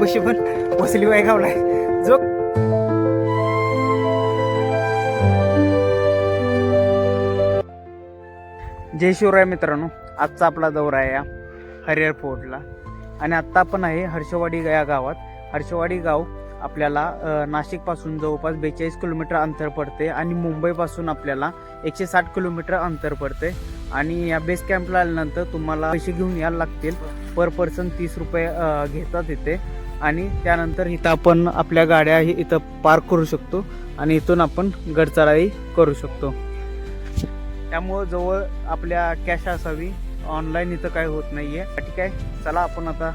बशी पण वसली बाई गावलाय. जो जय शिवराय मित्रांनो आजचा आपला दौरा आहे या हरिहर फोर्टला. आणि आत्ता आपण आहे हर्षवाडी या गावात. हर्षवाडी गाव आपल्याला नाशिकपासून जवळपास बेचाळीस किलोमीटर अंतर पडते आणि मुंबईपासून आपल्याला एकशे साठ किलोमीटर अंतर पडते. आणि या बेस कॅम्पला आल्यानंतर तुम्हाला पैसे घेऊन यायला लागतील. पर पर्सन तीस रुपये घेतात इथे. आणि त्यानंतर इथं आपण आपल्या गाड्या ही इथं पार्क करू शकतो आणि इथून आपण गडचराई करू शकतो. त्यामुळं जवळ आपल्या कॅश असावी. ऑनलाईन इथं काय होत नाहीये. ठीक आहे. चला आपण आता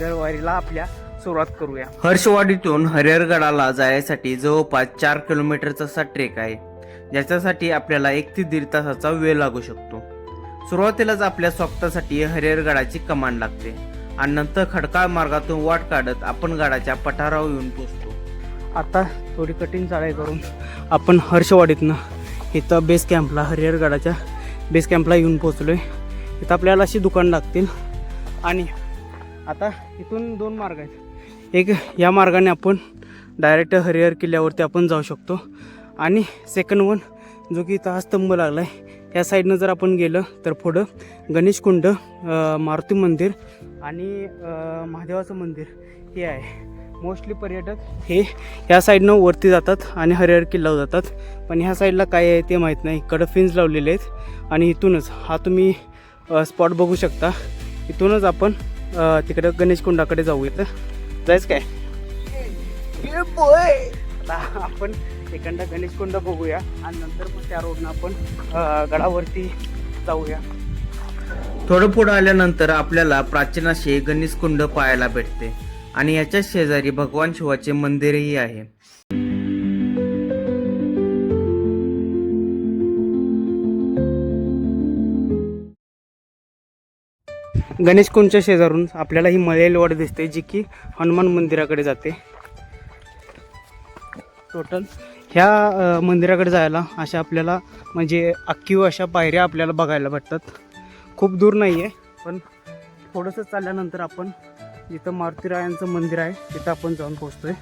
दरवारीला आपल्या सुरुवात करूया. हर्षवाडीतून हरिहरगडाला जाण्यासाठी जवळपास चार किलोमीटरचा असा ट्रेक आहे. ज्याच्यासाठी आपल्याला एक ते दीड तासाचा वेळ लागू शकतो. सुरुवातीलाच आपल्या स्वतःसाठी हरिहरगडाची कमांड लागते. आणि नंतर खडकाळ मार्गातून वाट काढत आपण गडाच्या पठारावर येऊन पोचतो. आता थोडी कठीण चढाई करून आपण हर्षवाडीतनं इथं बेस कॅम्पला हरिहरगडाच्या बेस कॅम्पला येऊन पोचलो आहे इथं आपल्याला अशी दुकान लागतील. आणि आता इथून दोन मार्ग आहेत. एक या मार्गाने आपण डायरेक्ट हरिहर किल्ल्यावरती आपण जाऊ शकतो. आणि सेकंड वन जो की इथं हा स्तंभ लागला आहे या साईडनं जर आपण गेलं तर पुढं गणेशकुंड मारुती मंदिर आणि महादेवाचं मंदिर हे आहे. मोस्टली पर्यटक हे ह्या साईडनं वरती जातात आणि हरिहर किल्ल्यावर जातात. पण ह्या साईडला काय आहे ते माहीत नाही. इकडं फिन्स लावलेले आहेत आणि इथूनच हा तुम्ही स्पॉट बघू शकता. इथूनच आपण तिकडं गणेशकुंडाकडे कुंडाकडे जाऊया जायचं काय? आता आपण इकडं गणेश कुंड बघूया आणि नंतर मग त्या रोडनं आपण गडावरती जाऊया. थोडं पुढं आल्यानंतर आपल्याला प्राचीन असे गणेश कुंड पाहायला भेटते. आणि याच्या शेजारी भगवान शिवाचे मंदिरही आहे. गणेश कुंडच्या शेजारून आपल्याला ही मळेल वाट दिसते जी की हनुमान मंदिराकडे जाते. टोटल ह्या मंदिराकडे जायला अशा आपल्याला म्हणजे अख्खीव अशा पायऱ्या आपल्याला बघायला भेटतात. खूप दूर नाही आहे पण थोडंसं चालल्यानंतर आपण जिथं मारुतीरायांचं मंदिर आहे तिथं आपण जाऊन पोहोचतोय.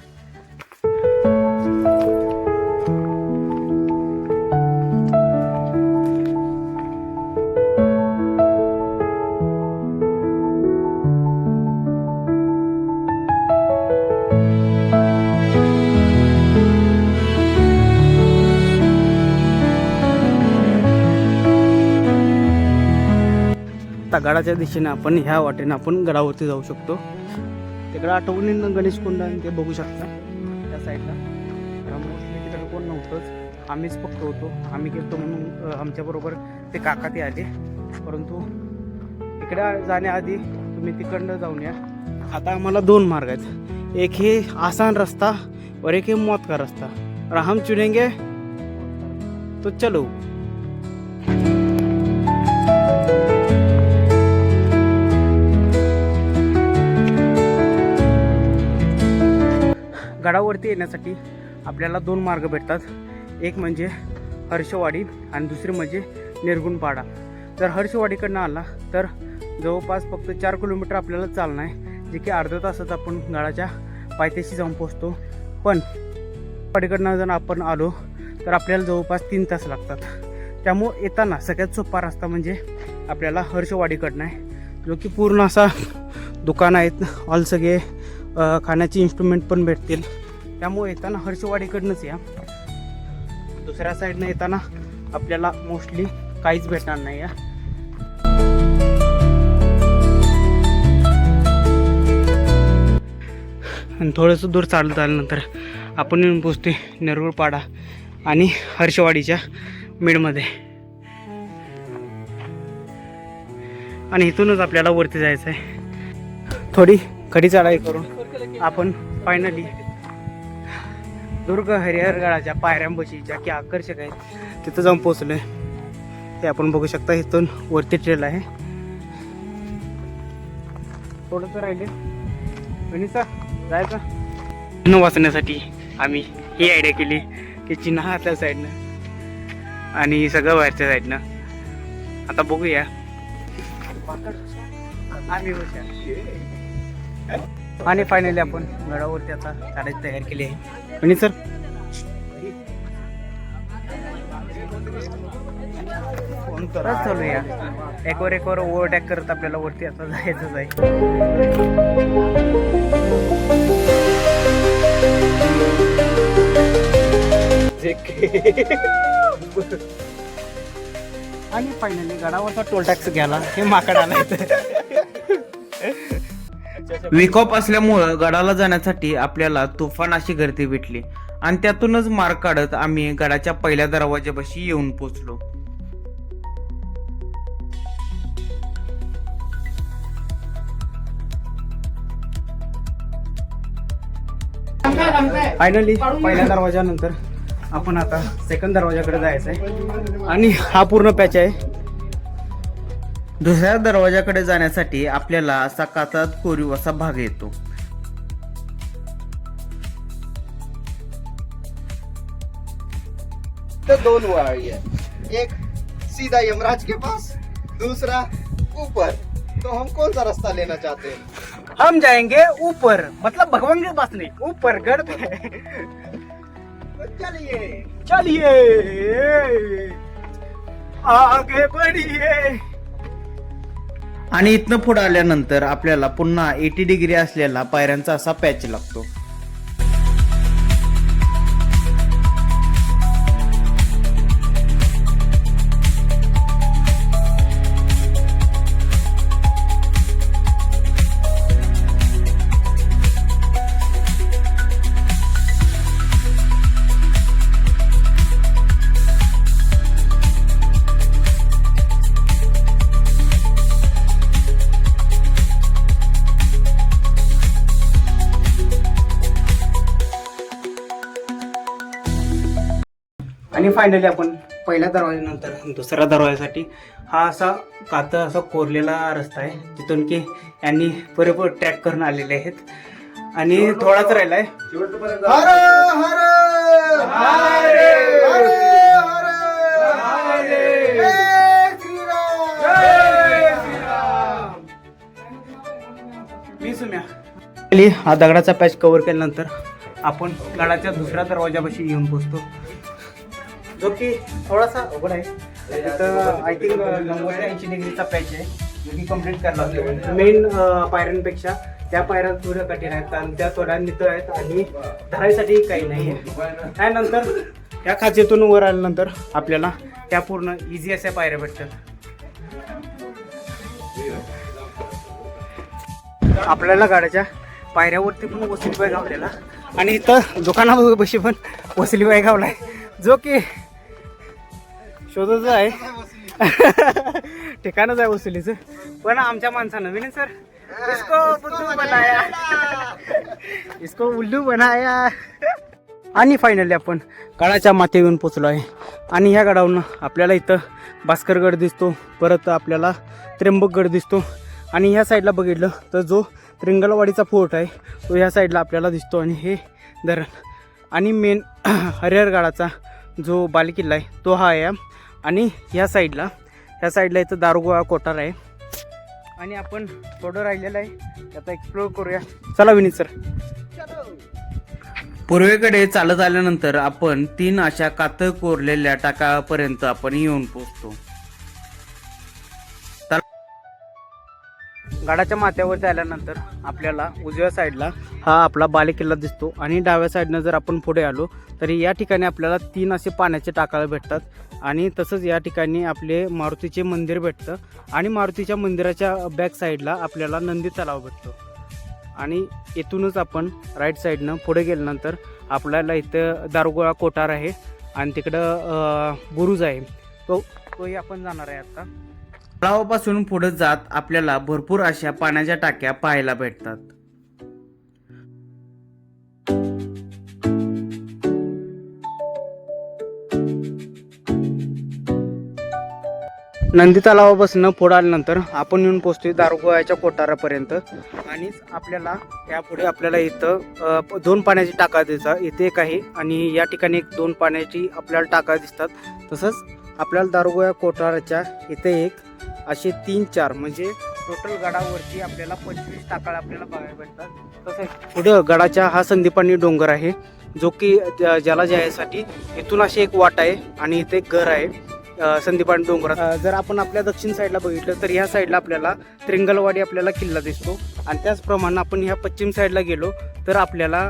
आता गडाच्या दिशेने आपण ह्या वाटेने आपण गडावरती जाऊ शकतो. तिकडं आठवणीनं गणेश कुंड आणि ते बघू शकता. त्या साईडला. मोस्टली म्हणजे तिकडं कोण नव्हतंच. आम्हीच फक्त होतो. आम्ही गेलतो म्हणून आमच्याबरोबर ते काका ते आले. परंतु तिकडे जाण्याआधी तुम्ही तिकडनं जाऊन या. आता आम्हाला दोन मार्ग आहेत. एक हे आसान रस्ता और एक हे मौत का रस्ता. और हम चुनेंगे तो चलो. गडावरती येण्यासाठी आपल्याला दोन मार्ग भेटतात. एक म्हणजे हर्षवाडी आणि दुसरी म्हणजे निर्गुणपाडा. जर हर्षवाडीकडनं आला तर जवळपास फक्त चार किलोमीटर आपल्याला चालणं आहे जे की अर्ध्या तासात आपण गडाच्या पायथ्याशी जाऊन पोचतो पण वाडीकडनं जर आपण आलो तर आपल्याला जवळपास तीन तास लागतात. त्यामुळं येताना सगळ्यात सोपा रस्ता म्हणजे आपल्याला हर्षवाडीकडनं आहे. जो की पूर्ण असा दुकान आहेत ऑल सगळे खाण्याचे इन्स्ट्रुमेंट पण भेटतील. त्यामुळे येताना हर्षवाडीकडनंच या. दुसऱ्या साईडनं येताना आपल्याला मोस्टली काहीच भेटणार नाही या. आणि थोडंसं दूर चालत आल्यानंतर आपण येऊन पोचते नेरुळपाडा आणि हर्षवाडीच्या मिडमध्ये. आणि इथूनच आपल्याला वरती जायचं आहे थोडी कडी चढाई करून. आपण फायनली दुर्ग हरिहरगडाच्या पायऱ्यांपाशीच्या की आकर्षक आहेत तिथं जाऊन पोचलोय ते आपण बघू शकता इथून वरती ट्रेल आहे. थोडंसं राहिले गणिता जायचं? चिन्ह वाचण्यासाठी आम्ही ही आयडिया केली की चिन्ह आतल्या साईडनं आणि सगळं बाहेरच्या साईडनं आता बघूया. आम्ही आणि फायनली आपण गडावरती आता चढायची तयार केली आहे. आणि सर फोन करत चालूया. एकवर एकवर ओव्हरटॅक करत आपल्याला वरती आता जायचंच आहे. आणि फायनली गडावरचा टोल टॅक्स घ्यायला हे माकड आला विकॉप असल्यामुळं गडाला जाण्यासाठी आपल्याला तुफान अशी गर्दी भेटली. आणि त्यातूनच मार्ग काढत आम्ही गडाच्या पहिल्या दरवाजापाशी येऊन पोचलो. फायनली पहिल्या दरवाजानंतर आपण आता सेकंड दरवाजाकडे जायचं आहे आणि हा पूर्ण पॅच आहे. दुसऱ्या दरवाजाकडे जाण्यासाठी आपल्याला असा कातात कोरीव असा भाग येतो. तो दोन वाड़ी है एक सीधा यमराज के पास दूसरा ऊपर. तो हम कौन सा रास्ता लेना चाहते हैं? हम जाएंगे ऊपर. मतलब भगवान के पास नहीं ऊपर गढ़ पे तो चलिए। चलिए। आगे बढ़िए। आणि इथनं पुढं आल्यानंतर आपल्याला पुन्हा एटी डिग्री असलेला पायऱ्यांचा असा पॅच लागतो. आणि फायनली आपण पहिल्या दरवाज्यानंतर दुसऱ्या दरवाजासाठी हा असा कात असा कोरलेला रस्ता आहे जिथून की यांनी बरोबर ट्रॅक करून आलेले आहेत. आणि थोडाच राहिलाय. हर हर! हरे! हर हरे! जय श्रीराम! मी सुम्या. खाली हा दगडाचा पॅच कव्हर केल्यानंतर आपण गडाच्या दुसऱ्या दरवाजापाशी येऊन पोचतो जो की थोडासा अवघड आहे. तिथं आय थिंक नव्वद ऐंशी डिग्रीचा पॅच आहे. जो की कंप्लीट करायला लागतो मेन पायऱ्यांपेक्षा त्या पायऱ्या थोड्या कठीण आहेत कारण त्या थोड्या नितळ आहेत आणि धरायसाठी काही नाही आहे. त्यानंतर त्या खाचेतून वर आल्यानंतर आपल्याला त्या पूर्ण इझी अशा पायऱ्या भेटतात. आपल्याला गाड्याच्या पायऱ्यावरती पण वसुलीबाई गावलेला आणि इथं दुकानापाशी पण वसुलीबाई गावलाय जो की शोधच आहे. ठिकाणच आहे वसुलीचं पण आमच्या माणसानं विनय सर? इसको बुद्धू बनाया. इसको उल्लू बनाया. आणि फायनली आपण गडाच्या माथे येऊन पोचलो आहे. आणि ह्या गडावरून आपल्याला इथं भास्करगड दिसतो. परत आपल्याला त्र्यंबकगड दिसतो. आणि ह्या साईडला बघितलं तर जो रिंगलवाडीचा फोर्ट आहे तो ह्या साईडला आपल्याला दिसतो. आणि हे धरण. आणि मेन हरिहरगडाचा जो बालेकिल्ला आहे तो हा आहे आणि ह्या साईडला ह्या साईडला इथं दारुगोळा कोठार आहे. आणि आपण थोडं राहिलेलं आहे. आता एक्सप्लोर करूया. चला विनीत सर पूर्वेकडे चालत आल्यानंतर आपण तीन अशा कातळ कोरलेल्या टाकापर्यंत आपण येऊन पोचतो गडाच्या माथ्यावरती आल्यानंतर आपल्याला उजव्या साईडला हा आपला बालेकिल्ला दिसतो आणि डाव्या साईडनं जर आपण पुढे आलो तरी या ठिकाणी आपल्याला तीन असे पाण्याचे टाकाळे भेटतात. आणि तसंच या ठिकाणी आपले मारुतीचे मंदिर भेटतं आणि मारुतीच्या मंदिराच्या बॅक साईडला आपल्याला नंदी तलाव भेटतो. आणि इथूनच आपण राईट साईडनं पुढे गेल्यानंतर आपल्याला इथं दारुगोळा कोठार आहे आणि तिकडं गुरुज बुरुज आहे. तो तोही आपण जाणार आहे आता. तलावापासून पुढे जात आपल्याला भरपूर अशा पाण्याच्या टाक्या पाहायला भेटतात. नंदी तलावापासून पुढे आल्यानंतर आपण येऊन पोचतोय दारुगोळ्याच्या कोठारापर्यंत. आणि आपल्याला यापुढे आपल्याला इथं दोन पाण्याची टाका दिसतात. इथे एक आहे आणि या ठिकाणी एक दोन पाण्याची आपल्याला टाका दिसतात. तसंच आपल्याला दारुगोळ्या कोठाराच्या इथे एक असे तीन चार म्हणजे टोटल गडावरती आपल्याला पंचवीस टाकाळ आपल्याला बघायला भेटतात. तसेच पुढं गडाच्या हा संदीपानी डोंगर आहे जो की त्या- ज्याला जायसाठी इथून अशी एक वाट आहे आणि इथे घर आहे अ, संदीपानी डोंगरात. जर आपण आपल्या दक्षिण साईडला बघितलं तर ह्या साईडला आपल्याला त्रिंगलवाडी आपल्याला किल्ला दिसतो. आणि त्याचप्रमाणे आपण ह्या पश्चिम साईडला गेलो तर आपल्याला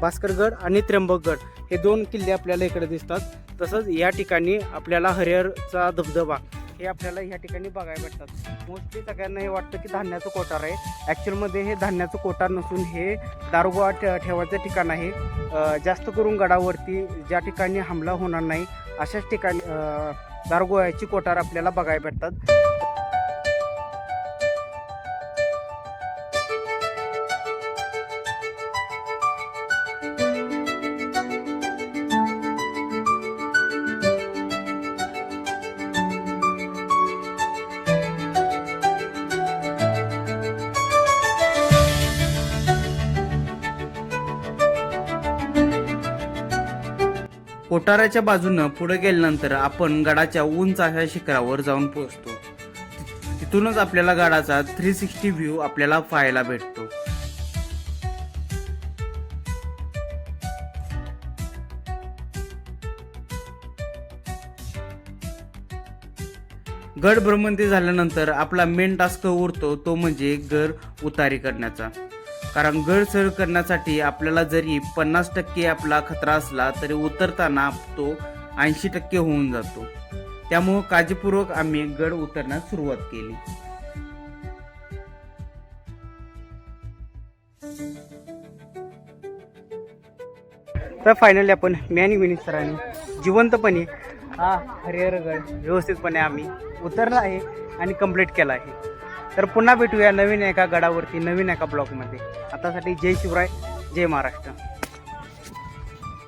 भास्करगड आणि त्र्यंबकगड हे दोन किल्ले आपल्याला इकडे दिसतात. तसंच या ठिकाणी आपल्याला हरिहरचा धबधबा हे आपल्याला ह्या ठिकाणी बघायला भेटतात. मोस्टली सगळ्यांना हे वाटतं की धान्याचं कोठार आहे. ॲक्च्युअलमध्ये हे धान्याचं कोठार नसून हे दारुगोळा ठेवायचं ठिकाण आहे. जास्त करून गडावरती ज्या ठिकाणी हमला होणार नाही अशाच ठिकाणी अ, दारुगोळ्याची कोठार आपल्याला बघायला भेटतात. कोठाराच्या बाजूनं पुढे गेल्यानंतर आपण गडाच्या उंच अशा शिखरावर जाऊन पोहोचतो. तिथूनच आपल्याला गडाचा थ्री सिक्स्टी व्ह्यू आपल्याला पाहायला भेटतो. गड भ्रमंती झाल्यानंतर आपला मेन टास्क उरतो तो म्हणजे घर उतारी करण्याचा. कारण गड सर करण्यासाठी आपल्याला जरी पन्नास टक्के आपला खतरा असला तरी उतरताना तो ऐंशी टक्के होऊन जातो. त्यामुळं काळजीपूर्वक आम्ही गड उतरण्यास सुरुवात केली. तर फायनली आपण मी विनी सरांनी जिवंतपणे हा हरिहरगड व्यवस्थितपणे आम्ही उतरला आहे आणि कंप्लीट केला आहे. तर पुन्हा भेटूया नवीन एका गडावरती नवीन एका ब्लॉगमध्ये. आतासाठी जय शिवराय जय महाराष्ट्र.